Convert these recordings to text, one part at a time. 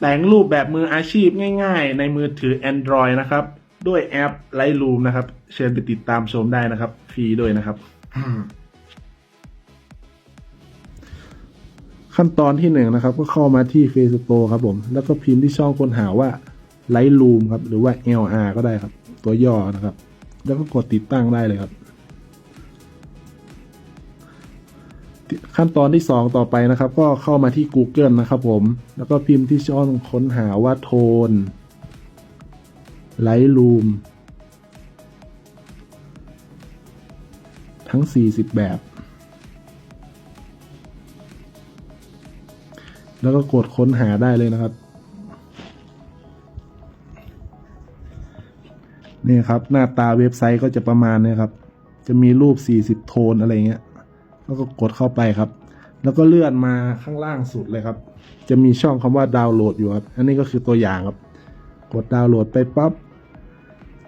แต่งรูปแบบมืออาชีพง่ายๆ ในมือถือ Android นะครับ ด้วยแอป Lightroom นะครับ เชิญไปติดตามชมได้นะครับ ฟรีด้วยนะครับ ขั้นตอนที่หนึ่งนะครับ ก็เข้ามาที่ Facebook Store ครับผม แล้วก็พิมพ์ที่ช่องค้นหาว่า Lightroom ครับ หรือว่า LR ก็ได้ครับ ตัวย่อนะครับ แล้วก็กดติดตั้งได้เลยครับ ขั้นตอนที่สองต่อไปนะครับ ก็เข้ามาที่ Google นะครับผม แล้วก็พิมพ์ที่ช่องค้นหาว่าโทน Lightroom ทั้ง 40 แบบ แล้วก็กดค้นหาได้เลยนะครับ นี่ครับ หน้าตาเว็บไซต์ก็จะประมาณนี้ครับ จะมีรูป 40 โทนอะไรเงี้ย แล้วก็กดเข้าไปครับ แล้วก็เลื่อนมาข้างล่างสุดเลยครับ จะมีช่องคำว่าดาวน์โหลดอยู่ครับ อันนี้ก็คือตัวอย่างครับ กดดาวน์โหลดไปปั๊บ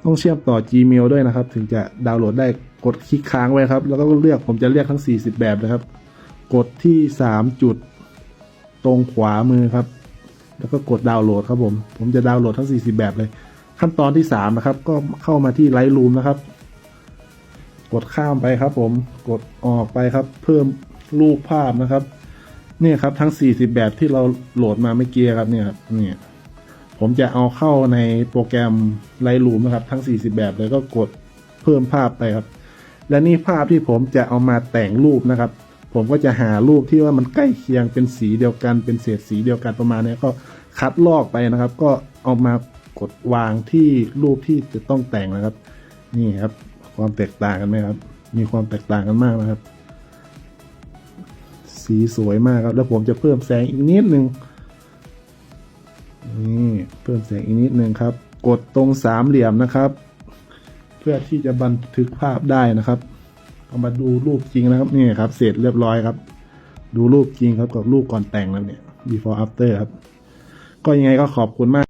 ต้องเชื่อมต่อ Gmail ด้วยนะครับ ถึงจะดาวน์โหลดได้ กดคลิกค้างไว้ครับ แล้วก็เลือก ผมจะเลือกทั้ง 40 แบบนะครับ กดที่ 3 จุดตรงขวามือครับ แล้วก็กดดาวน์โหลดครับผม ผมจะดาวน์โหลดทั้ง 40 แบบเลย ขั้นตอนที่ 3 นะครับ ก็เข้ามาที่ Lightroom นะครับ กดข้ามไปครับ ผมกดออกไปครับ เพิ่มรูปภาพนะครับ เนี่ยครับทั้ง 40 แบบที่เราโหลดมาเมื่อกี้ครับเนี่ยครับเนี่ยผมจะเอาเข้าในโปรแกรม Lightroom นะครับ ทั้ง 40 แบบเลยก็กดเพิ่มภาพไปครับ และนี่ภาพที่ผมจะเอามาแต่งรูปนะครับ ผมก็จะหารูปที่ว่ามันใกล้เคียงเป็นสีเดียวกัน เป็นเศษสีเดียวกันประมาณนี้ก็คัดลอกไปนะครับ ก็เอามากดวางที่รูปที่จะต้องแต่งนะครับ นี่ครับ ความแตกต่างกันไหมครับ มีความแตกต่างกันมากนะครับ สีสวยมากครับ แล้วผมจะเพิ่มแสงอีกนิดนึงนี่เพิ่มแสงอีกนิดนึงครับ กดตรงสามเหลี่ยมนะครับ เพื่อที่จะบันทึกภาพได้นะครับ เอามาดูรูปจริงนะครับนี่ครับ เสร็จเรียบร้อยครับ ดูรูปจริงครับกับรูปก่อนแต่งแล้วเนี่ย before after ครับ ก็ยังไงก็ขอบคุณมาก